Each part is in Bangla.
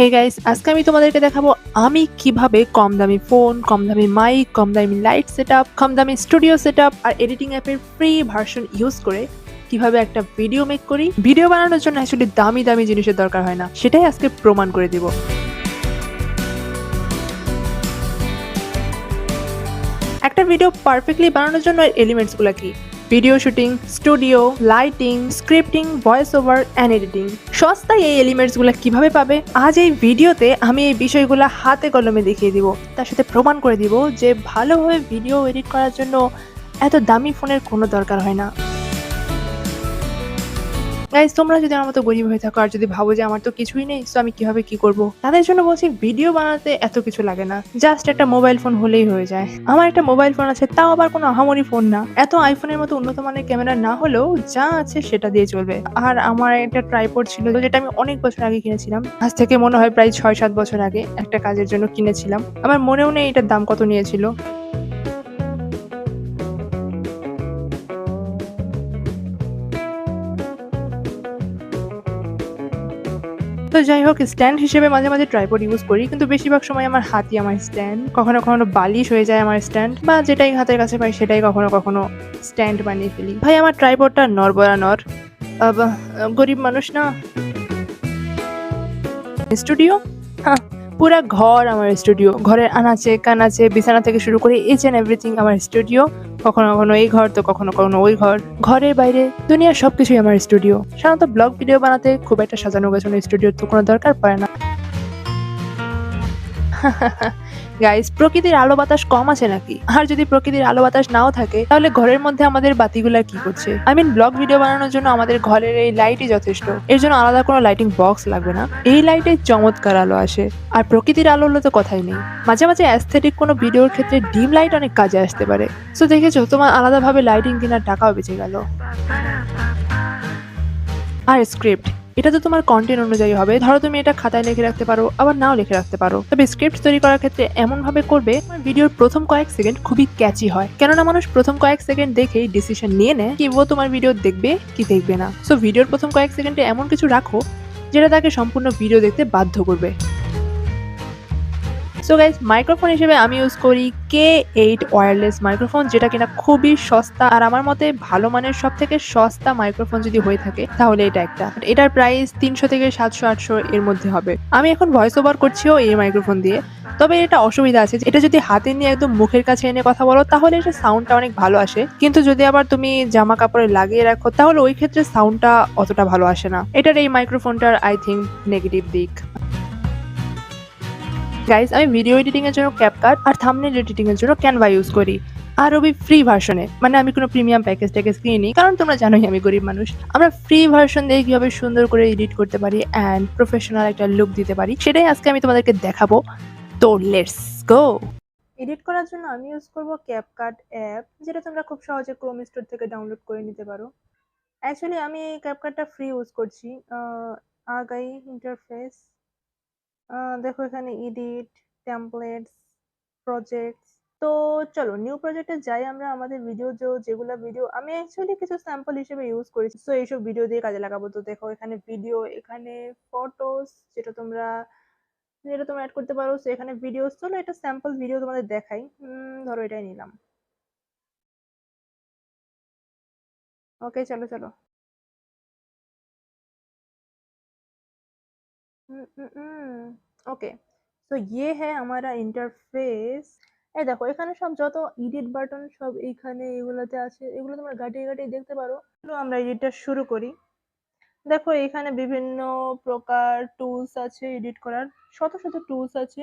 হে গাইস আজকে আমি তোমাদেরকে দেখাবো আমি কীভাবে কম দামি ফোন কম দামি মাইক কম দামি লাইট সেটআপ কম দামি স্টুডিও সেটআপ আর এডিটিং অ্যাপের ফ্রি ভার্সন ইউজ করে কীভাবে একটা ভিডিও মেক করি। ভিডিও বানানোর জন্য অ্যাকচুয়ালি দামি দামি জিনিসের দরকার হয় না। সেটাই আজকে প্রমাণ করে দিব। একটা ভিডিও পারফেক্টলি বানানোর জন্য এলিমেন্টসগুলো কি? Video shooting, studio, lighting, scripting voice over and editing সস্তায় এই এলিমেন্টসগুলো কীভাবে পাবে? আজ এই ভিডিওতে আমি এই বিষয়গুলো হাতে কলমে দেখিয়ে দিব। তার সাথে প্রমাণ করে দিব যে ভালোভাবে ভিডিও এডিট করার জন্য এত দামি ফোনের কোনো দরকার হয় না। গাইজ তোমরা যদি আমার মতো গরিব হয়ে থাকো আর যদি ভাবো যে আমার তো কিছুই নেই তো আমি কীভাবে কি করব? তাদের জন্য বলছি ভিডিও বানাতে এত কিছু লাগে না। জাস্ট একটা মোবাইল ফোন হলেই হয়ে যায়। আমার একটা মোবাইল ফোন আছে, তাও আবার কোনো আহামরি ফোন না। এত আইফোনের মতো উন্নত মানের ক্যামেরা না হলেও যা আছে সেটা দিয়ে চলবে। আর আমার একটা ট্রাইপড ছিল, যেটা আমি অনেক বছর আগে কিনেছিলাম। আজ থেকে মনে হয় প্রায় ছয় সাত বছর আগে একটা কাজের জন্য কিনেছিলাম। আমার মনেও নেই এটার দাম কত নিয়েছিল। তো যাই হোক স্ট্যান্ড হিসেবে মাঝে মাঝে ট্রাইপড ইউজ করি কিন্তু বেশিরভাগ সময় আমার হাতই আমার স্ট্যান্ড কখনো কখনো বালিশ হয়ে যায় আমার স্ট্যান্ড বা যেটাই হাতের কাছে পাই সেটাই কখনো কখনো স্ট্যান্ড বানিয়ে ফেলি। ভাই আমার ট্রাইপডটা নর আব, গরিব মানুষ না? স্টুডিও হ্যাঁ পুরা ঘর আমার স্টুডিও ঘরের আনাচে কানাচে বিছানা থেকে শুরু করে ইচ অ্যান্ড এভরিথিং আমার স্টুডিও কখনো কখনো এই ঘর, তো কখনো কখনো ওই ঘর। ঘরের বাইরে দুনিয়ার সবকিছুই আমার স্টুডিও সাধারণত ব্লগ ভিডিও বানাতে খুব একটা সাজানো গোছানো স্টুডিওর তো কোনো দরকার পড়ে না। গাইস প্রকৃতির আলো বাতাস কম আছে নাকি? আর যদি প্রকৃতির আলো বাতাস নাও থাকে, তাহলে ঘরের মধ্যে আমাদের বাতিগুলা কি করছে? আই মিন ব্লগ ভিডিও বানানোর জন্য আমাদের ঘরের এই লাইটই যথেষ্ট। এর জন্য আলাদা কোনো লাইটিং বক্স লাগবে না। এই লাইটে চমৎকার আলো আসে। আর প্রকৃতির আলো হলে তো কথাই নেই। মাঝে মাঝে অ্যাস্থেটিক কোনো ভিডিওর ক্ষেত্রে ডিম লাইট অনেক কাজে আসতে পারে। সো দেখেছ? তোমার আলাদাভাবে লাইটিং কেনার টাকাও বেঁচে গেল। আর স্ক্রিপ্ট এটা তো তোমার কন্টেন্ট অনুযায়ী হবে। ধরো তুমি এটা খাতায় লিখে রাখতে পারো, আবার নাও লিখে রাখতে পারো। তবে স্ক্রিপ্ট তৈরি করার ক্ষেত্রে এমন ভাবে করবে ভিডিওর প্রথম কয়েক সেকেন্ড খুবই ক্যাচি হয়। কেননা মানুষ প্রথম কয়েক সেকেন্ড দেখেই ডিসিশন নিয়ে নেয় কি ও তোমার ভিডিও দেখবে কি দেখবে না। সো ভিডিওর প্রথম কয়েক সেকেন্ডে এমন কিছু রাখো, যেটা তাকে সম্পূর্ণ ভিডিও দেখতে বাধ্য করবে। সো গাইজ মাইক্রোফোন হিসেবে আমি ইউজ করি কে এইট ওয়্যারলেস মাইক্রোফোন যেটা কিনা খুবই সস্তা আর আমার মতে ভালো মানের সব থেকে সস্তা মাইক্রোফোন যদি হয়ে থাকে, তাহলে এটা একটা। এটার প্রাইস তিনশো থেকে সাতশো, আটশো এর মধ্যে হবে। আমি এখন ভয়েস ওভার করছিও এই মাইক্রোফোন দিয়ে। তবে এটা অসুবিধা আছে এটা যদি হাতে নিয়ে একদম মুখের কাছে এনে কথা বলো, তাহলে এটা সাউন্ডটা অনেক ভালো আসে। কিন্তু যদি আবার তুমি জামা কাপড়ে লাগিয়ে রাখো, তাহলে ওই ক্ষেত্রে সাউন্ডটা অতটা ভালো আসে না। এটার এই মাইক্রোফোনটার আই থিঙ্ক নেগেটিভ দিক। গাইজ আমি ভিডিও এডিটিং এর জন্য ক্যাপকাট আর থাম্বনেল এডিটিং এর জন্য ক্যানভা ইউজ করি। আর ওই ফ্রি ভার্সনে মানে আমি কোনো প্রিমিয়াম প্যাকেজ ট্যাকেজ কিনি কারণ তোমরা জানোই আমি গরিব মানুষ। আমরা ফ্রি ভার্সন দিয়ে কীভাবে সুন্দর করে এডিট করতে পারি অ্যান্ড প্রফেশনাল একটা লুক দিতে পারি, সেটাই আজকে আমি তোমাদেরকে দেখাবো। তো লেটস গো এডিট করার জন্য আমি ইউজ করব ক্যাপকাট অ্যাপ যেটা তোমরা খুব সহজে ক্রোম স্টোর থেকে ডাউনলোড করে নিতে পারো। অ্যাকচুয়ালি আমি এই ক্যাপকাটটা ফ্রি ইউজ করছি। আগাই ইন্টারফেস দেখো এখানে এডিট টেমপ্লেটস প্রজেক্টস তো চলো নিউ প্রজেক্টে যাই আমরা, আমাদের ভিডিও যেগুলো ভিডিও আমি অ্যাকচুয়ালি কিছু স্যাম্পল হিসেবে ইউজ করেছি। তো এইসব ভিডিও দিয়ে কাজে লাগাবো। তো দেখো, এখানে ভিডিও এখানে ফটোস যেটা তোমরা যেটা তোমরা অ্যাড করতে পারো। তো এখানে ভিডিওস চলো এটা স্যাম্পল ভিডিও তোমাদের দেখাই। ধরো এটাই নিলাম। ওকে চলো চলো। ওকে তো ইয়ে হ্যাঁ আমারা ইন্টারফেস এই দেখো, এখানে সব যত এডিট বাটন সব এইখানে এগুলোতে আছে, এগুলো তোমরা গাটিয়ে গাটিয়ে দেখতে পারো। আমরা এডিটটা শুরু করি। দেখো, এখানে বিভিন্ন প্রকার টুলস আছে এডিট করার, শত শত টুলস আছে।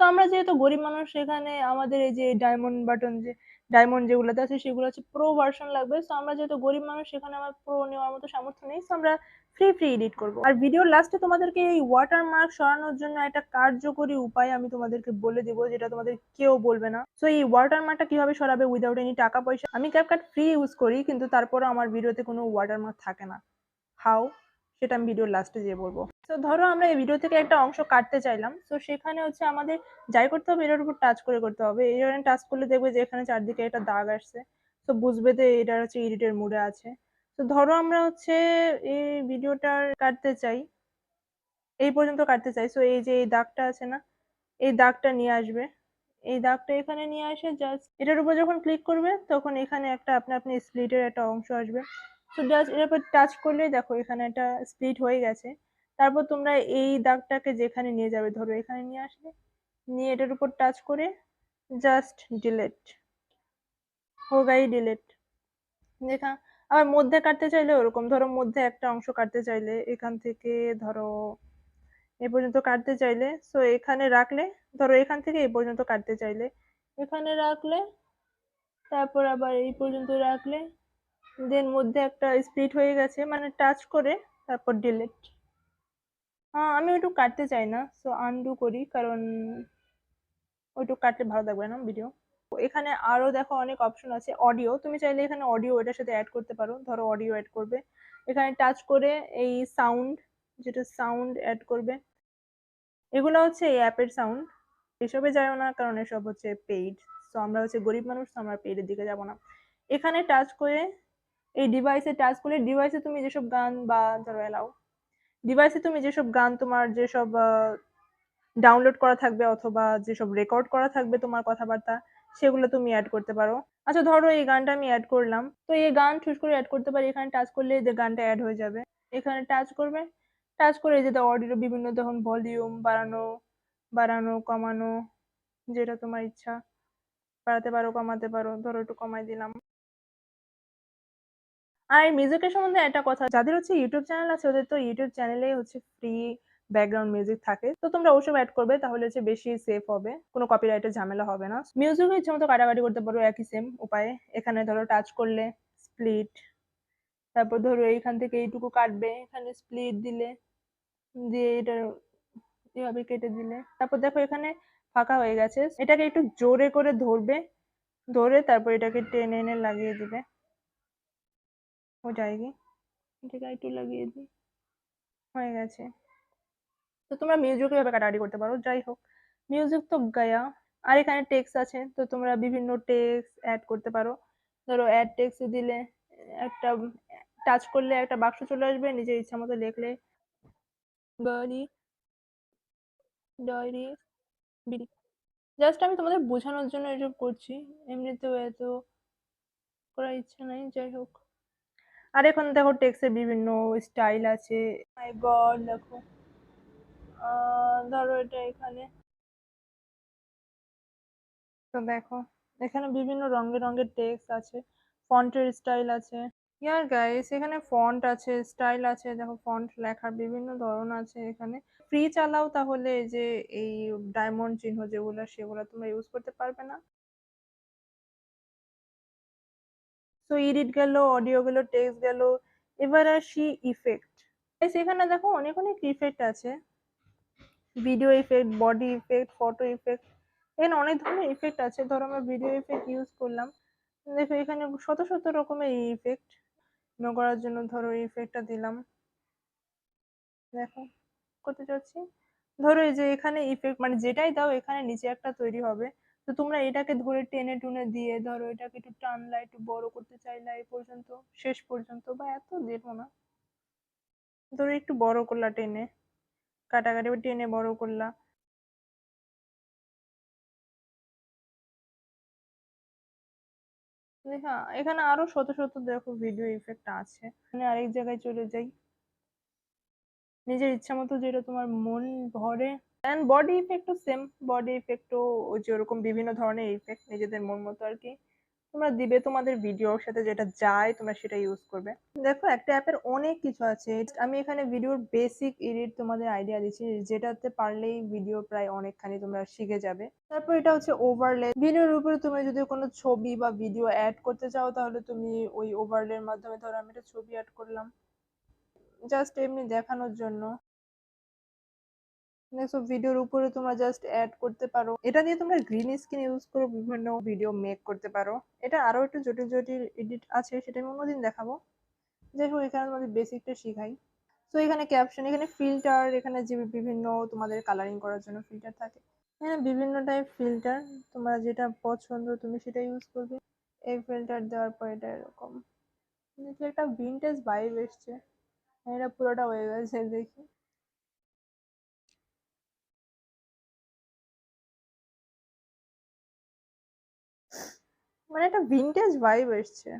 তো আমরা যেহেতু গরিব মানুষ, এখানে আমাদের এই যে ডায়মন্ড বাটন যে ডায়মন্ড যেগুলোতে আছে, সেগুলো আছে প্রো ভার্সন লাগবে। তো আমরা যেহেতু গরিব মানুষ, এখানে আমার প্রো নেওয়ার মতো সামর্থ্য নেই। তো আমরা ফ্রি ফ্রি এডিট করব। আর ভিডিওর লাস্টে তোমাদেরকে এই ওয়াটারমার্ক সরানোর জন্য একটা কার্যকরী উপায় আমি তোমাদেরকে বলে দেবো, যেটা তোমাদের কেউ বলবে না। তো এই ওয়াটারমার্কটা কীভাবে সরাবে উইদাউট এনি টাকা পয়সা? আমি ক্যাপকাট ফ্রি ইউজ করি, কিন্তু তারপরে আমার ভিডিওতে কোনো ওয়াটারমার্ক থাকে না। হাউ সেটা আমি ভিডিওর লাস্টে যেয়ে বলব। তো ধরো আমরা এই ভিডিও থেকে একটা অংশ কাটতে চাইলাম। তো সেখানে হচ্ছে আমাদের যাই করতে হবে, এটার উপর টাচ করে করতে হবে। এখানে টাচ করলে দেখবে যে এখানে চারদিকে একটা দাগ আসছে। তো বুঝবে যে এটা হচ্ছে এডিটের মুডে আছে। তো ধরো আমরা হচ্ছে এই ভিডিওটার কাটতে চাই। এই পর্যন্ত কাটতে চাই। সো এই যে এই দাগটা আছে না, এই দাগটা নিয়ে আসবে। এই দাগটা এখানে নিয়ে আসে জাস্ট এটার উপর যখন ক্লিক করবে, তখন এখানে একটা আপনি আপনি স্প্লিটের একটা অংশ আসবে। তো জাস্ট এর উপর টাচ করলে দেখো এখানে একটা স্প্লিট হয়ে গেছে। তারপর তোমরা এই দাগটাকে যেখানে নিয়ে যাবে, ধরো এখানে নিয়ে আসলে, নিয়ে এটার উপর টাচ করে জাস্ট ডিলেট হোগাই ডিলেট দেখা আবার মধ্যে কাটতে চাইলে ওরকম। ধরো মধ্যে একটা অংশ কাটতে চাইলে এখান থেকে ধরো এ পর্যন্ত কাটতে চাইলে সো এখানে রাখলে, ধরো এখান থেকে এই পর্যন্ত কাটতে চাইলে, এখানে রাখলে, তারপর আবার এই পর্যন্ত রাখলে দেন মধ্যে একটা স্প্লিট হয়ে গেছে মানে টাচ করে তারপর ডিলিট আমি ওইটুকু কাটতে চাই না সো আনডু করি, কারণ ওইটুকু কাটলে ভালো লাগবে না ভিডিও এখানে আরও দেখো অনেক অপশন আছে অডিও তুমি চাইলে এখানে অডিও এটার সাথে অ্যাড করতে পারো। ধরো অডিও অ্যাড করবে। এখানে টাচ করে এই সাউন্ড যেটা সাউন্ড অ্যাড করবে। এগুলো হচ্ছে এই অ্যাপের সাউন্ড এসবে যাও না, কারণ এসব হচ্ছে পেইড তো আমরা হচ্ছে গরিব মানুষ, তো আমরা পেইডের দিকে যাব না। এখানে টাচ করে এই ডিভাইসে টাচ করে ডিভাইসে তুমি যেসব গান বা ধরো এলাও ডিভাইসে তুমি যেসব গান তোমার যেসব ডাউনলোড করা থাকবে অথবা যেসব রেকর্ড করা থাকবে তোমার কথাবার্তা সেগুলো তুমি অ্যাড করতে পারো। আচ্ছা ধরো এই গানটা আমি অ্যাড করলাম। তো এই গান চুজ করে অ্যাড করতে পারি, এখানে টাচ করলে গানটা অ্যাড হয়ে যাবে। এখানে টাচ করবে। টাচ করে যে অডিও বিভিন্ন তখন ভলিউম বাড়ানো বাড়ানো, কমানো, যেটা তোমার ইচ্ছা। বাড়াতে পারো, কমাতে পারো, ধরো একটু কমাই দিলাম। আর মিউজিকের সম্বন্ধে একটা কথা, যাদের হচ্ছে ইউটিউব চ্যানেল আছে, ওদের তো ইউটিউব চ্যানেলে হচ্ছে ফ্রি ব্যাকগ্রাউন্ড মিউজিক থাকে। তো তোমরা ওসব অ্যাড করবে, তাহলে হচ্ছে বেশি সেফ হবে। কোনো কপিরাইটের ঝামেলা হবে না। মিউজিকও ইচ্ছে মতো কাটাকাটি করতে পারো, একই সেম উপায়ে। এখানে ধরো টাচ করলে স্প্লিট তারপর ধরো এইখান থেকে এইটুকু কাটবে, এখানে স্প্লিট দিলে, দিয়ে এটা এভাবে কেটে দিলে। তারপর দেখো এখানে ফাঁকা হয়ে গেছে। এটাকে একটু জোরে করে ধরবে, ধরে তারপর এটাকে টেনে এনে লাগিয়ে দিবে। ও যায়গি এটাকে একটু লাগিয়ে দিই। হয়ে গেছে। তো তোমরা মিউজিক এভাবে কাটাকাটি করতে পারো, যাই হোক। মিউজিক তো গায়া। আর এখানে টেক্সট আছে, তো তোমরা বিভিন্ন টেক্সট অ্যাড করতে পারো। ধরো অ্যাড টেক্সট দিলে একটা টাচ করলে একটা বাক্স চলে আসবে, নিজের ইচ্ছা মতো লিখলে। গাড়ি ডায়েরি বিড়ি জাস্ট আমি তোমাদের বোঝানোর জন্য এসব করছি। এমনিতেও এত করার ইচ্ছা নাই, যাই হোক। আর এখন দেখো টেক্সের বিভিন্ন স্টাইল আছে। মাই গড দেখো। ধরো এটা এখানে। তো দেখো, এখানে বিভিন্ন রঙের রঙের টেক্সট আছে ফন্টের স্টাইল আছে। ইয়ার গাইস এখানে ফন্ট আছে স্টাইল আছে, দেখো ফন্ট লেখার বিভিন্ন ধরন আছে এখানে। ফ্রি চালাও তাহলে যে, এই ডায়মন্ড চিহ্ন যেগুলো, সেগুলো তোমরা ইউজ করতে পারবে না। তো এডিট গেল অডিও গেল টেক্সট গেল, এবার আসি ইফেক্ট এখানে দেখো অনেক অনেক ইফেক্ট আছে। Video effect body effect photo effect এখানে অনেক ধরনের ইফেক্ট আছে। ধরো আমরা ভিডিও ইফেক্ট ইউজ করলাম। দেখো, এখানে শত শত রকমের ইফেক্ট করার জন্য ধরো ইফেক্টটা দিলাম। দেখো, করতে চাচ্ছি। ধরো এই যে এখানে ইফেক্ট মানে যেটাই দাও, এখানে নিচে একটা তৈরি হবে। তো তোমরা এটাকে ধরে টেনে টুনে দিয়ে, ধরো এটাকে একটু টানলা, একটু বড় করতে চাইলা এই পর্যন্ত, শেষ পর্যন্ত, বা এত দেবো না। ধরো একটু বড় করলা টেনে। কাটাকাটি টেনে বড় করলা। হ্যাঁ এখানে আরও শত শত দেখো ভিডিও ইফেক্ট আছে। মানে আরেক জায়গায় চলে যাই। নিজের ইচ্ছা মতো যেটা তোমার মন ভরে। অ্যান্ড বডি ইফেক্টও সেম বডি ইফেক্টও ওই যে ওরকম বিভিন্ন ধরনের ইফেক্ট নিজেদের মন মতো আর কি। তোমরা দিবে তোমাদের ভিডিওর সাথে যেটা যায়, তোমরা সেটা ইউজ করবে। দেখো, একটা অ্যাপের অনেক কিছু আছে। আমি এখানে ভিডিওর বেসিক এডিট তোমাদের আইডিয়া দিচ্ছি, যেটাতে পারলেই ভিডিও প্রায় অনেকখানি তোমরা শিখে যাবে। তারপর এটা হচ্ছে ওভারলে ভিডিওর উপরে তুমি যদি কোনো ছবি বা ভিডিও অ্যাড করতে চাও, তাহলে তুমি ওই ওভারলের মাধ্যমে ধরো আমি একটা ছবি অ্যাড করলাম। জাস্ট এমনি দেখানোর জন্য। দেখো ভিডিওর উপরে তোমরা জাস্ট অ্যাড করতে পারো। এটা দিয়ে তোমরা গ্রিন স্ক্রিন ইউজ করে বিভিন্ন ভিডিও মেক করতে পারো। এটা আরও একটু জটিল জটিল এডিট আছে, সেটা আমি অন্যদিন দেখাবো। যাই হোক এখানে তোমাদের বেসিকটা শিখাই। তো এখানে ক্যাপশন এখানে ফিল্টার এখানে যে বিভিন্ন তোমাদের কালারিং করার জন্য ফিল্টার থাকে। এখানে বিভিন্ন টাইপ ফিল্টার তোমরা যেটা পছন্দ তুমি সেটা ইউজ করবে। এই ফিল্টার দেওয়ার পর এটা এরকম। একটা ভিনটেজ ভাইব এসছে। এটা পুরোটা হয়ে গেছে দেখি। মানে একটা ভিনটেজ ভাইব এসছে।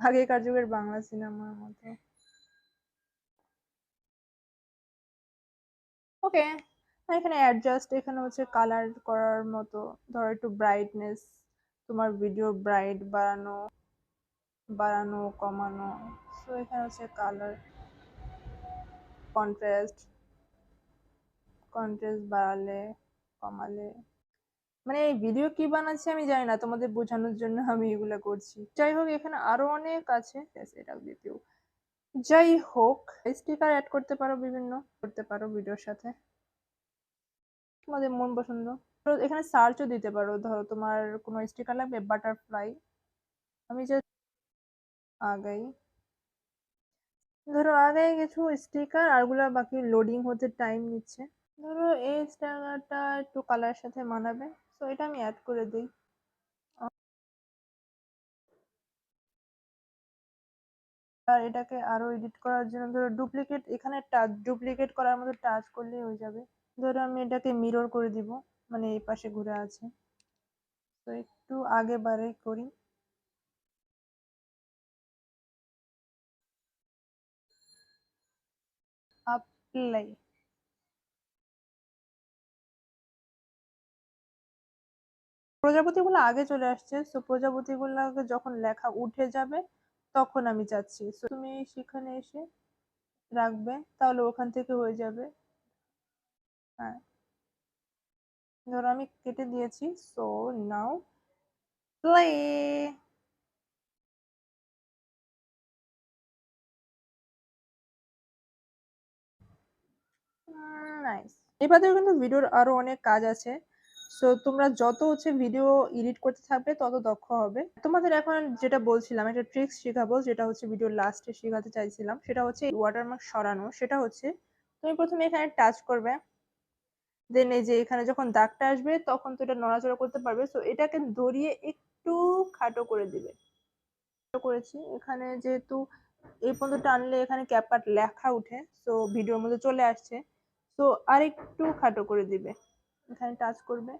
আগেকার যুগের বাংলা সিনেমার মতো। ওকে এখানে অ্যাডজাস্ট এখানে হচ্ছে কালার করার মতো। ধরো একটু ব্রাইটনেস তোমার ভিডিও ব্রাইট বাড়ানো বাড়ানো, কমানো। সো এখানে হচ্ছে কালার কন্ট্রাস্ট কন্ট্রাস্ট বাড়ালে, কমালে। মানে এই ভিডিও কি বানাচ্ছি আমি জানি না, তোমাদের বোঝানোর জন্য আমি এগুলো করছি। যাই হোক এখানে আরও অনেক আছে। এটা দ্বিতীয় যাই হোক স্টিকার অ্যাড করতে পারো, বিভিন্ন করতে পারো ভিডিওর সাথে। তোমাদের মন পছন্দ? এখানে সার্চও দিতে পারো। ধরো, তোমার কোনো স্টিকার লাগবে বাটারফ্লাই আমি যে আগাই। ধরো আগে কিছু স্টিকার আরগুলা বাকি লোডিং হতে টাইম নিচ্ছে। ধরো, এই স্টিকারটা একটু কালারের সাথে মানাবে। তো এটা আমি অ্যাড করে দিই। আর এটাকে আরও এডিট করার জন্য, ধরো ডুপ্লিকেট এখানে টাচ ডুপ্লিকেট করার মতো টাচ করলেই হয়ে যাবে। ধরো আমি এটাকে মিরর করে দিব মানে এই পাশে ঘুরে আছে। তো একটু আগে বারে করি। অ্যাপ্লাই প্রজাপতিগুলো আগে চলে আসছে সো প্রজাপতিগুলোকে যখন লেখা উঠে যাবে, তখন আমি যাচ্ছি। সো তুমি সেখানে এসে রাখবে, তাহলে ওখান থেকে হয়ে যাবে। হ্যাঁ। ধরো আমি কেটে দিয়েছি সো নাও প্লে নাইস কিন্তু ভিডিওর আরও অনেক কাজ আছে। সো তোমরা যত হচ্ছে ভিডিও এডিট করতে থাকবে, তত দক্ষ হবে। তোমাদের এখন যেটা বলছিলাম, একটা ট্রিক্স শেখাবো, যেটা হচ্ছে ভিডিও লাস্টে শেখাতে চাইছিলাম, সেটা হচ্ছে ওয়াটারমার্ক সরানো। সেটা হচ্ছে, তুমি প্রথমে এখানে টাচ করবে। দেন এই যে এখানে যখন দাগটা আসবে, তখন তো এটা নড়াচড়া করতে পারবে। সো এটাকে ধরিয়ে একটু খাটো করে দিবে। করেছি। এখানে যেহেতু এই পর্যন্ত টানলে এখানে ক্যাপকাট লেখা উঠে। সো ভিডিওর মধ্যে চলে আসছে। তো আর একটু খাটো করে দিবে। এখানে টাচ করবে।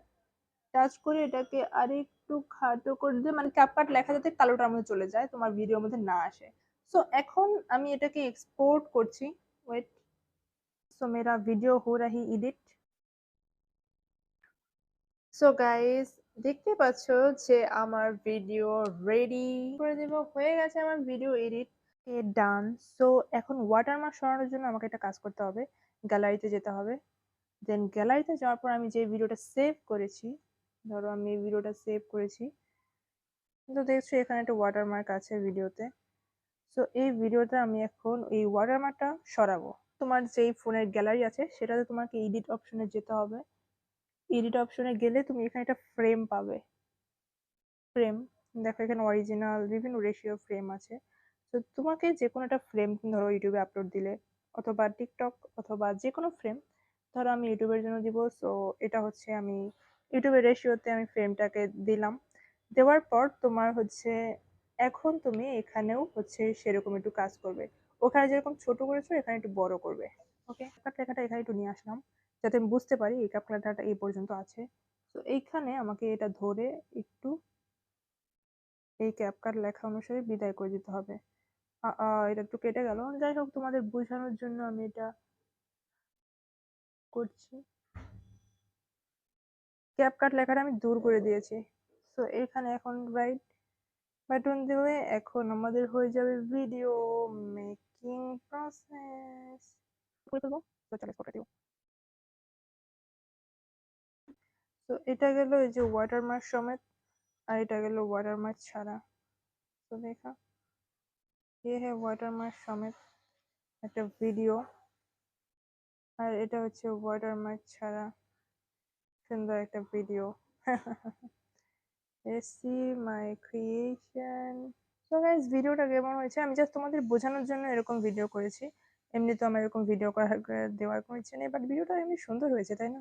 টাচ করে এটাকে আরেকটু খাটো করে দিয়ে মানে ক্যাপকাট লেখা যাতে কালোটার মধ্যে চলে যায়, তোমার ভিডিওর মধ্যে না আসে। সো এখন আমি এটাকে এক্সপোর্ট করছি। ওয়েট সো মেরা ভিডিও হো রাহি এডিট সো গাইস দেখতে পাচ্ছ যে আমার ভিডিও রেডি করে দেব। হয়ে গেছে আমার ভিডিও এডিট ডান সো এখন ওয়াটারমার্ক সরানোর জন্য আমাকে একটা কাজ করতে হবে। গ্যালারিতে যেতে হবে। দেন গ্যালারিতে যাওয়ার পর আমি যে ভিডিওটা সেভ করেছি, ধরো আমি এই ভিডিওটা সেভ করেছি, তো দেখছ এখানে একটা ওয়াটারমার্ক আছে ভিডিওতে সো এই ভিডিওতে আমি এখন এই ওয়াটারমার্কটা সরাবো। তোমার যেই ফোনের গ্যালারি আছে, সেটাতে তোমাকে এডিট অপশনে যেতে হবে। এডিট অপশনে গেলে তুমি এখানে একটা ফ্রেম পাবে। ফ্রেম দেখো এখানে অরিজিনাল বিভিন্ন রেশিও ফ্রেম আছে। তো তোমাকে যে কোনো একটা ফ্রেম ধরো ইউটিউবে আপলোড দিলে, অথবা টিকটক অথবা যে কোনো ফ্রেম ধরো আমি ইউটিউবের জন্য দিব সো এটা হচ্ছে আমি ইউটিউবের রেশিওতে আমি ফ্রেমটাকে দিলাম। দেওয়ার পর তোমার হচ্ছে এখন তুমি এখানেও হচ্ছে সেরকম একটু কাজ করবে। ওখানে যেরকম ছোট করেছ, এখানে একটু বড় করবে। ওকে লেখাটা এখানে একটু নিয়ে আসলাম, যাতে আমি বুঝতে পারি এই কাপ লেখাটা এই পর্যন্ত আছে। তো এইখানে আমাকে এটা ধরে একটু এই ক্যাপকাট লেখা অনুসারে বিদায় করে দিতে হবে। এটা একটু কেটে গেল। যাই হোক, তোমাদের বোঝানোর জন্য আমি এটা করছি। ক্যাপ কাট লেখাটা আমি দূর করে দিয়েছি। তো এখানে এখন রাইট বাটন দিলে এখন আমাদের হয়ে যাবে ভিডিও মেকিং প্রসেস তো এটা গেল এই যে ওয়াটারমার্ক সমেত আর এটা গেল ওয়াটারমার্ক ছাড়া। তো দেখা। ये है ওয়াটারমার্ক সমেত একটা ভিডিও আর এটা হচ্ছে ওয়াটারমার্ক ছাড়া সুন্দর একটা video as my creation so guys ভিডিওটা কেমন হয়েছে? আমি জাস্ট তোমাদের বোঝানোর জন্য এরকম ভিডিও করেছি। এমনি তো আমার এরকম ভিডিও করার দেওয়ার কোনো ইচ্ছে নেই বাট ভিডিওটা এমনি সুন্দর হয়েছে, তাই না?